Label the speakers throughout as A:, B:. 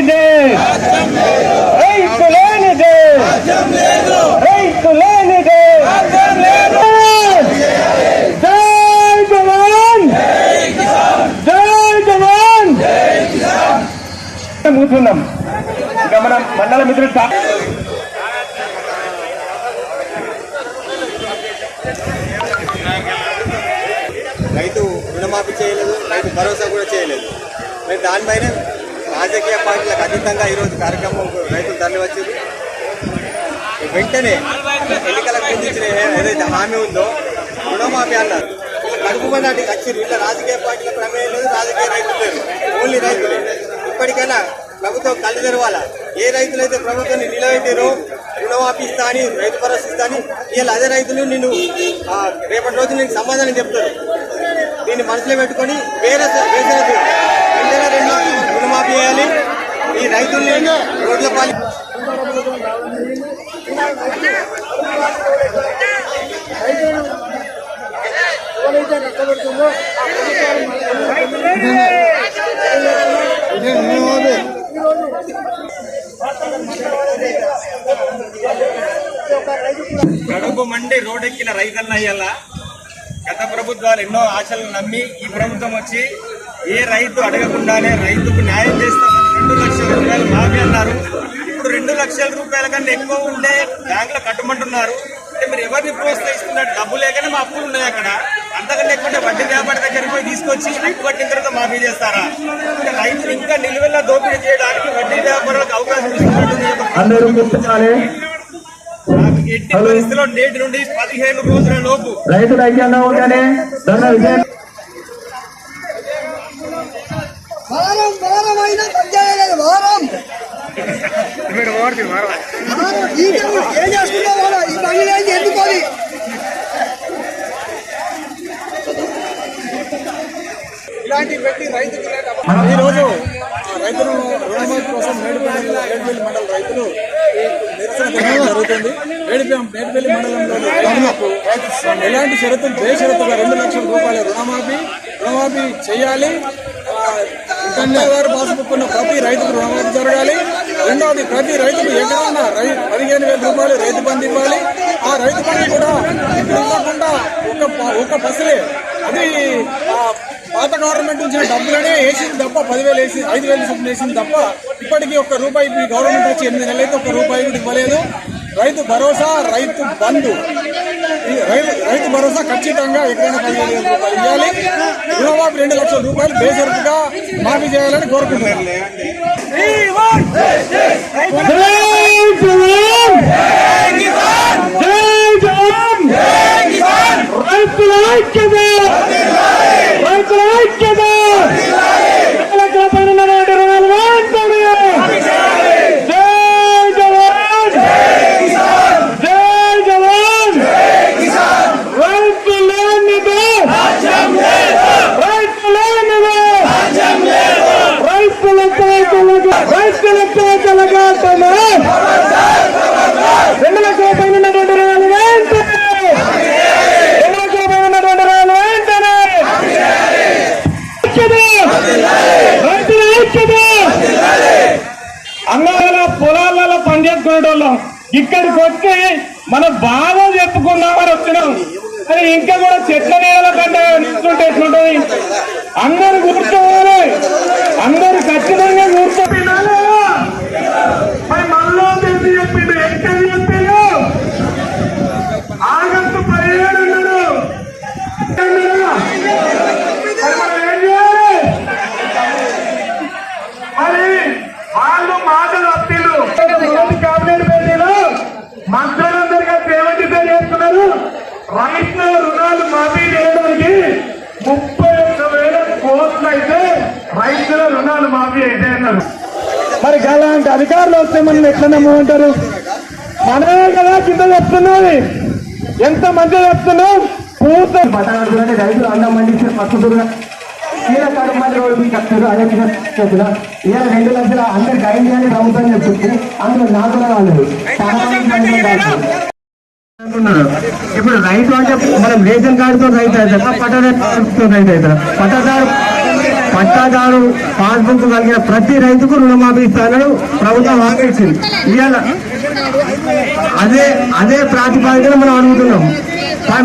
A: లేనిదే. రైతు లేనిదే. రైతు లేనిదే. జై జవాన్. జై జవాన్. కూర్చున్నాం మనం మండల మిత్రుడు
B: రైతు రుణమాఫీ చేయలేదు రైతు భరోసా కూడా చేయలేదు. మరి దానిపైన రాజకీయ పార్టీలకు అతీతంగా ఈరోజు కార్యక్రమం రైతులు తరలివచ్చింది వెంటనే ఎన్నికలకు ముందు ఏదైతే హామీ ఉందో రుణమాఫీ అన్నారు. కడుపు నాటికి వచ్చారు ఇట్లా రాజకీయ పార్టీల ప్రమేయం లేదు రాజకీయ రైతులు లేరు ఓన్లీ రైతులే. ఇప్పటికైనా ప్రభుత్వం కళ్ళు తెరవాలా? ఏ రైతులైతే ప్రభుత్వాన్ని నిలబెట్టారో రుణమాఫీ ఇస్తా అని రైతు భరోసా ఇస్తా అని ఇవాళ అదే రైతులు నిన్ను రేపటి రోజు నీకు సమాధానం చెప్తారు దీన్ని మనసులో పెట్టుకొని వేరే వేసిన రెండు చేయాలి. ఈ రైతుల్ని రోడ్ల పాలి
C: కడుపు మండి రోడ్డెక్కిన రైతన్న గత ప్రభుత్వాలు ఎన్నో ఆశలు నమ్మి ఈ ప్రభుత్వం వచ్చి ఏ రైతు అడగకుండానే రైతుకు న్యాయం చేస్తామని రెండు లక్షల రూపాయలు మాఫీ అన్నారు. ఇప్పుడు రెండు లక్షల రూపాయల కన్నా ఎక్కువ ఉంటే బ్యాంకులో కట్టమంటున్నారు. అంటే మీరు ఎవరిని ప్రోత్సహిస్తున్నారు? డబ్బు లేకనే మా అప్పులు ఉన్నాయి అక్కడ. అంతకంటే ఎక్కువ వడ్డీ వ్యాపారి దగ్గరికి పోయి తీసుకొచ్చి అప్పు కట్టిన తర్వాత మాఫీ చేస్తారా? అంటే రైతులు ఇంకా నిలువెల్లా దోపిడీ చేయడానికి వడ్డీ వ్యాపారులకు అవకాశం ఇస్తున్నట్టు ఎట్టి పరిస్థితిలో నేటి నుండి పదిహేను రోజుల లోపు
A: రైతులు ఐక్యంగా
D: వారం. ఈ ఏం ఎందుకోని
B: ఇలాంటివి పెట్టి రోజు రైతులు రుణమాఫీ కోసం మేడిపల్లి మేడిపల్లి మండల రైతులు నిరసన జరుగుతుంది. మేడిపల్లి మేడిపల్లి మండలంలోని రైతులకు ఎలాంటి షరతులు బేషరతుగా రెండు లక్షల రూపాయల రుణమాఫీ రుణమాఫీ చేయాలి. ఇంటర్నే గారు పాస్బుక్ ఉన్న ప్రతి రైతుకు రుణమాఫీ జరగాలి. రెండవది ప్రతి రైతుకు ఎక్కడన్నా రై పదిహేను వేల రూపాయలు రైతు బంధు ఇవ్వాలి. ఆ రైతు బంధు కూడా ఇప్పుడు ఇవ్వకుండా ఒక ఒక బస్సులే అది పాత గవర్నమెంట్ నుంచి డబ్బులనే వేసింది తప్ప పదివేలు వేసి ఐదు వేలు చొప్పున వేసింది తప్ప ఇప్పటికీ ఒక్క రూపాయి గవర్నమెంట్ వచ్చి ఎనిమిది నెలలైతే ఒక్క రూపాయి కూడా ఇవ్వలేదు. రైతు భరోసా రైతు బంధు. రైతు భరోసా ఖచ్చితంగా ఎక్కడైనా ఇవ్వాలి రుణమాఫీ రెండు లక్షల రూపాయలు బేసరుకుగా మాఫీ చేయాలని కోరుకుంటున్నారు
A: జై జవాన్ జై జవాన్ రైతుల ఐక్యత రైతుల ఐక్యత రైతుల పైన ఉన్నటువంటి రుణాలు వెంటనే జై జవాన్ జై జవాన్ రైతు లేనిదే రైతు లేనిదే రైతులతో కలగ రైతులతో కలగాటమే రెండు లక్షల పైన ఉన్నటువంటి రుణాలు వెంటనే రెండు లక్షల పైన ఉన్నటువంటి రుణాలు వెంటనే ఐక్యత! రైతుల ఐక్యత! అన్నదాల పొలాలలో పనిచేసుకునేటోళ్ళం. ఇక్కడికి వచ్చి మన బాధ చెప్పుకుందామని వచ్చినాం. కానీ ఇంకా కూడా చెట్ల నేల కంటే నిల్చుంటే ఎట్లుంటది? అందరు కూర్చోవాలి. అందరు ఖచ్చితంగా కూర్చోవాలి రుణాలు మాఫీ చేయడానికి ముప్పై ఒక్క వేల కోట్లు అయితే రైతుల రుణాలు మాఫీ అయితే అన్నారు మరి అలాంటి అధికారులు వస్తే మనం ఎట్లా నమ్మంటారు మనమే కదా కింద చెప్తున్నది ఎంత మంచిగా చెప్తున్నాం పూర్త పట్టణాలు రైతులు అన్నం పండించిన
C: కీల కార్డు మంది రోడ్డు మీకు వస్తారు అదే చెప్పిన ఇలా రెండు లక్షల అందరికి అయింది అని ప్రభుత్వం చెప్తుంది అందులో నాకు కూడా అంటున్నారు. ఇప్పుడు రైతు అంటే మనం రేషన్ కార్డుతో రైతు అవుతారా పట్టాదారుతో రైతు అవుతారా పట్టాదారు పట్టాదారు పాస్బుక్ కలిగిన ప్రతి రైతుకు రుణమాఫీ ఇస్తానని ప్రభుత్వం హామీ ఇచ్చింది. ఇవాళ అదే అదే ప్రాతిపాదికన మనం అడుగుతున్నాం.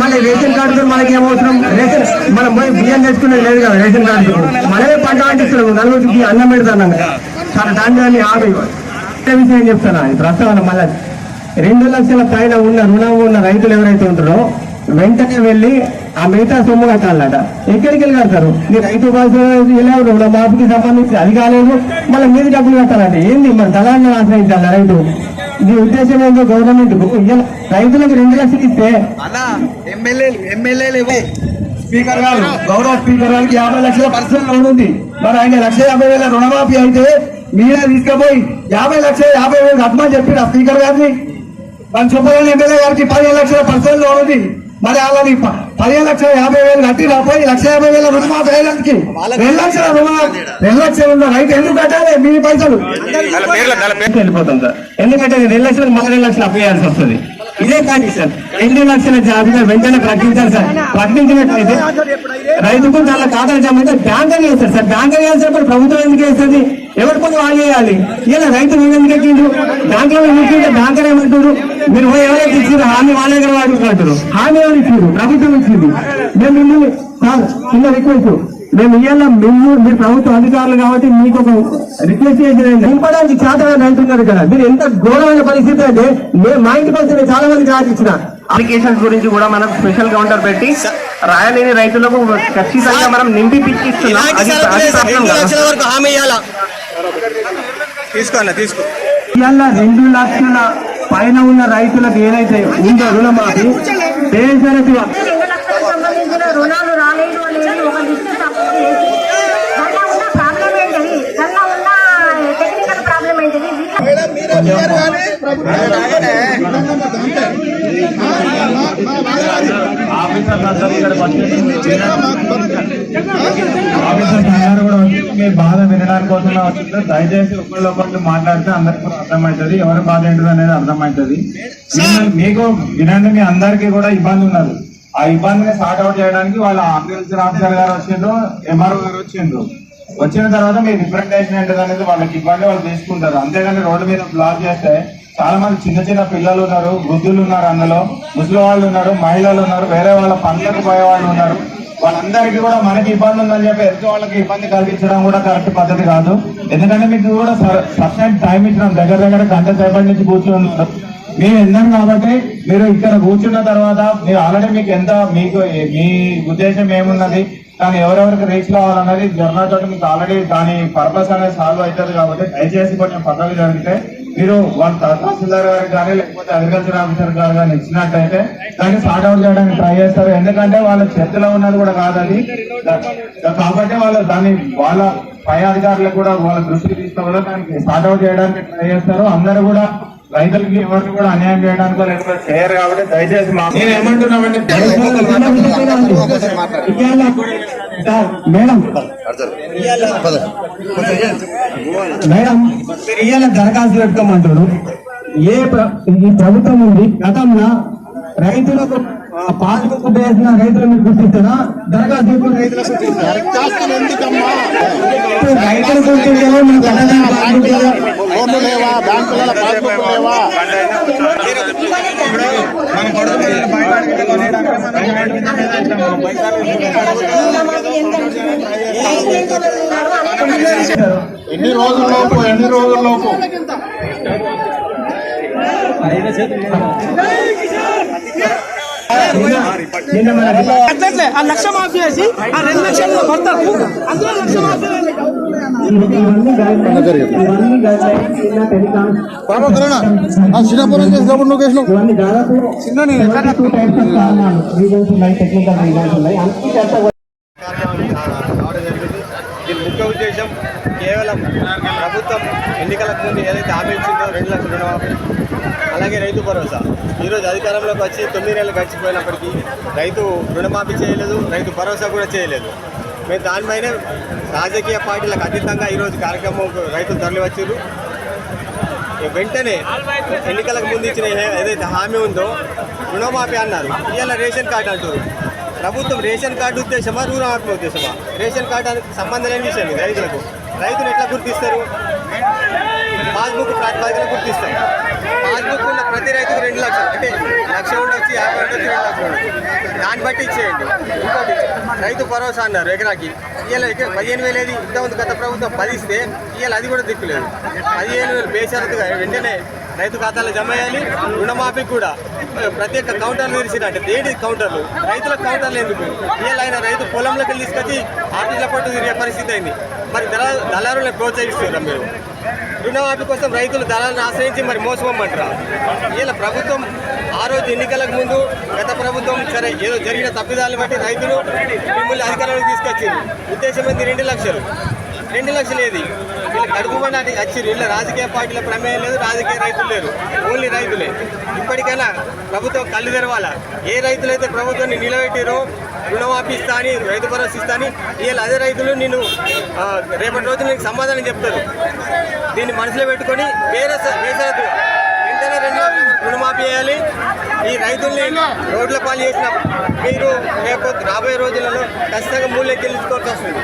C: మళ్ళీ రేషన్ కార్డుతో మనకి ఏమవుతున్నాం రేషన్ మనం పోయి బియ్యం తెచ్చుకునేది లేదు కదా రేషన్ కార్డుతో. మనమే పంట పండిస్తున్నాము. నలుగురికి అన్నం పెడతాను చాలా దాన్ని ఆపి విషయం చెప్తాను? ప్రస్తుతం మళ్ళీ రెండు లక్షల పైన ఉన్న రుణం ఉన్న రైతులు ఎవరైతే ఉంటారో వెంటనే వెళ్ళి ఆ మిగతా సొమ్ము కట్టాలట. ఎక్కడికి వెళ్ళి కడతారు? నీ రైతు బాధ రుణమాఫీకి సంబంధించి అది కాలేదు. మళ్ళీ మీద డబ్బులు కట్టాలంటే ఏంది? మన దళాన్ని ఆశ్రయించాలి రైతు. నీ ఉద్దేశం ఏంటో గవర్నమెంట్ రైతులకు రెండు లక్షలు ఇస్తే స్పీకర్ గారు గౌరవ స్పీకర్ గారికి యాభై లక్షల పర్సనల్ లోన్ ఉంది. మరి ఆయన లక్ష యాభై వేల రుణమాఫీ అయితే మీరే తీసుకుపోయి యాభై లక్షల యాభై వేలు కట్టమని చెప్పి స్పీకర్ గారిని. మన సుబ్బరాజు ఎమ్మెల్యే గారికి పదిహేను లక్షల పర్సనల్ లోన్ ఉంది. మరి వాళ్ళని పదిహేను లక్షల యాభై వేలు కట్టి రాపోయి లక్ష యాభై వేల రుణమాఫీ అయ్యేదానికి రెండు లక్షల రుణమాఫీ రెండు లక్షలు ఉన్న రైతు ఎందుకు కట్టాలి? మీ పైసలు. వెళ్ళిపోతాం సార్ ఎందుకంటే రెండు లక్షలకు మళ్ళీ రెండు లక్షలు అప్పేయాల్సి వస్తుంది. ఇదే కండిషన్ రెండు లక్షల జాబితా వెంటనే ప్రకటించాలి సార్. ప్రకటించినట్లయితే రైతుకు చాలా ఖాతాలు జమ అయితే బ్యాంకర్ చేస్తారు సార్. బ్యాంకర్ చేసినప్పుడు ప్రభుత్వం ఎందుకు వేస్తుంది ఎవరి పని వాళ్ళు చేయాలి. ఇలా రైతు ఎందుకు ఎక్కిండు బ్యాంకులో ఎక్కింటే బ్యాంకర్ ఏమంటారు మీరు ఎవరైతే ఇచ్చారు హామీ వాళ్ళ దగ్గర వాడుకుంటారు హామీ ఎవరు ఇచ్చింది ప్రభుత్వం ఇచ్చింది. మేము మిమ్మల్ని సార్ చిన్న రిక్వెస్ట్ మేము ఇవాళ మేము మీరు ప్రభుత్వ అధికారులు కాబట్టి మీకు ఒక రిక్వెస్ట్ చేసిన నింపడానికి చేతగా అంటున్నారు కదా మీరు ఎంత ఘోరమైన పరిస్థితి అంటే మే- మా ఇంటికి వస్తే నేను చాలా మందికి రాసిచ్చిన అప్లికేషన్స్ గురించి కూడా మనం స్పెషల్ కౌంటర్ పెట్టి రాయలేని రైతులకు ఖచ్చితంగా మనం నింపి పిచ్చిస్తున్నాం.
A: తీసుకో తీసుకో.
C: ఇవాళ రెండు లక్షల పైన ఉన్న రైతులకు ఏదైతే ఉందో రుణమాఫీ ఆఫీసర్స్ అందరూ కూడా మీ బాధ వినడానికి కోసం వచ్చిందో దయచేసి ఒకళ్ళు ఒకళ్ళు మాట్లాడితే అందరికి కూడా అర్థమవుతుంది ఎవరి బాధ ఏంటిది అనేది అర్థమవుతుంది మీకు వినండి మీ అందరికీ కూడా ఇబ్బంది ఉన్నది. ఆ ఇబ్బందిని సార్ట్ అవుట్ చేయడానికి వాళ్ళ అగ్రికల్చర్ ఆఫీసర్ గారు వచ్చిండ్రు ఎంఆర్ఓ గారు వచ్చిండ్రు. వచ్చిన తర్వాత మీరు రిప్రజెంటేషన్ ఏంటిది అనేది వాళ్ళకి ఇబ్బంది వాళ్ళు తీసుకుంటారు. అంతేగాని రోడ్డు మీద బ్లాక్ చేస్తే చాలా మంది చిన్న చిన్న పిల్లలు ఉన్నారు వృద్ధులు ఉన్నారు అందులో. ముసలి వాళ్ళు ఉన్నారు మహిళలు ఉన్నారు వేరే వాళ్ళ పనులకు పోయే వాళ్ళు ఉన్నారు. వాళ్ళందరికీ కూడా మనకి ఇబ్బంది ఉందని చెప్పి ఎదుటి వాళ్ళకి ఇబ్బంది కలిగించడం కూడా కరెక్ట్ పద్ధతి కాదు. ఎందుకంటే మీకు కూడా సఫిషియంట్ టైం ఇచ్చినాం. దగ్గర దగ్గర గంట సేపటి నుంచి కూర్చొని మేము మీరు విన్నాం కాబట్టి మీరు ఇక్కడ కూర్చున్న తర్వాత మీరు ఆల్రెడీ మీకు ఎంత మీకు మీ ఉద్దేశం ఏమున్నది? కానీ ఎవరెవరికి రీచ్ కావాలన్నది జర్నా తోటి మీకు ఆల్రెడీ దాని పర్పస్ అనేది సాల్వ్ అవుతుంది కాబట్టి దయచేసి కొంచెం పక్కకు జరిగితే మీరు వాళ్ళ తహసీల్దార్ గారికి కానీ లేకపోతే అగ్రికల్చర్ ఆఫీసర్ గారు కానీ ఇచ్చినట్టయితే దాన్ని సార్ట్ అవుట్ చేయడానికి ట్రై చేస్తారు. ఎందుకంటే వాళ్ళ చేతిలో ఉన్నది కూడా కాదని కాబట్టి వాళ్ళు దాన్ని వాళ్ళ పై అధికారులకు కూడా వాళ్ళ దృష్టికి తీసుకోవాలి దానికి సార్ట్ అవుట్ చేయడానికి ట్రై చేస్తారు. అందరూ కూడా రైతులకి ఎవరికి కూడా అన్యాయం చేయడానికి లేకపోతే చేయరు కాబట్టి దయచేసి మా నేను ఏమంటున్నామంటే మేడం మేడం మీరు ఇవాళ దరఖాస్తు పెట్టుకోమంటారు ఏ ఈ ప్రభుత్వం ఉంది గతంలో రైతులకు ఆ పాస్బుక్ వేసిన రైతులు మీరు గుర్తిస్తారా? దరఖాస్తు? ఇప్పుడు రైతులు ఎన్ని రోజుల్లోపు ఎన్ని రోజుల్లోపు నిన్న మన
D: అట్లట్లే ఆ లక్ష మాఫీ చేసి ఆ రెండు లక్షలు పడతారు. అందులో లక్ష మాఫీ
C: ఇవన్నీ guidelines- ఇవన్నీ guidelines నిన్న టెలికాం
A: శ్రీరాపురం చేసినప్పుడు నువ్వు
B: దీని ముఖ్య ఉద్దేశం కేవలం ప్రభుత్వం ఎన్నికలకు ముందు ఏదైతే హామీ ఇచ్చిందో రెండు లక్షల రుణమాఫీ. అలాగే రైతు భరోసా. అధికారంలోకి వచ్చి తొమ్మిది నెలలు గడిచిపోయినప్పటికీ రైతు రుణమాఫీ చేయలేదు రైతు భరోసా కూడా చేయలేదు. మేము దానిపైన రాజకీయ పార్టీలకు అతీతంగా ఈరోజు కార్యక్రమం రైతులు తరలి వచ్చారు వెంటనే ఎన్నికలకు ముందు ఇచ్చిన ఏదైతే హామీ ఉందో రుణమాఫీ అన్నారు. ఇవాళ రేషన్ కార్డు అంటారు ప్రభుత్వం రేషన్ కార్డు ఉద్దేశమా రుణమాఫీ ఉద్దేశమా? రేషన్ కార్డు సంబంధం లేని విషయం రైతులకు. రైతులు ఎట్లా గుర్తిస్తారు? పాస్బుక్ ప్రాతిపదికన గుర్తిస్తాం. పాస్బుక్ ఉన్న ప్రతి రైతుకు రెండు లక్షలు. అంటే లక్ష ఉండొచ్చు యాభై ఉండొచ్చు రెండు లక్షలు ఉండొచ్చు దాన్ని బట్టి ఇచ్చేయండి. ఇంకోటి రైతు భరోసా అన్నారు ఎకరాకి. ఇవాళ పదిహేను వేలు ఏది? ఇంతకుముందు గత ప్రభుత్వం పది ఇస్తే ఇవాళ అది కూడా దిక్కులేదు. పదిహేను వేలు బేషరతుగా వెంటనే రైతు ఖాతాలో జమ చేయాలి రుణమాఫీ కూడా. ప్రతి ఒక్క కౌంటర్లు తెరిచినట్టు దేని కౌంటర్లు? రైతుల కౌంటర్లు ఎందుకు? ఇవాళ ఆయన రైతు పొలంలోకి వెళ్ళి తీసుకొచ్చి ఆఫీసుల పట్టు తిరిగే పరిస్థితి అయింది. మరి దళ దళారులను ప్రోత్సహిస్తున్నారు మీరు. రుణమాఫీ కోసం రైతులు దళాలను ఆశ్రయించి మరి మోసపోమంటారా ఇలా ప్రభుత్వం ఆ రోజు ఎన్నికలకు ముందు గత ప్రభుత్వం సరే ఏదో జరిగిన తప్పిదాలను బట్టి రైతులు మిమ్మల్ని అధికారంలోకి తీసుకొచ్చింది. ఉద్దేశం ఏంది? రెండు లక్షలు. రెండు లక్షలు ఏది? వీళ్ళు కడుపు పడి రాజకీయ పార్టీల ప్రమేయం లేదు రాజకీయ రైతులు లేరు. ఓన్లీ రైతులే. ఇప్పటికైనా ప్రభుత్వం కళ్ళు తెరవాలా? ఏ రైతులైతే ప్రభుత్వాన్ని నిలబెట్టారో రుణమాఫీ ఇస్తా అని రైతు భరోసా ఇస్తా అని వీళ్ళు అదే రైతులు నేను రేపటి రోజు నీకు సమాధానం చెప్తారు. దీన్ని మనసులో పెట్టుకొని వేరే వేసరతుగా వెంటనే రెండు రుణమాఫీ చేయాలి. ఈ రైతుల్ని రోడ్ల పాలు చేసిన మీరు లేకపోతే రాబోయే రోజులలో ఖచ్చితంగా మూల్యం చెల్లించుకోవాల్సి వస్తుంది.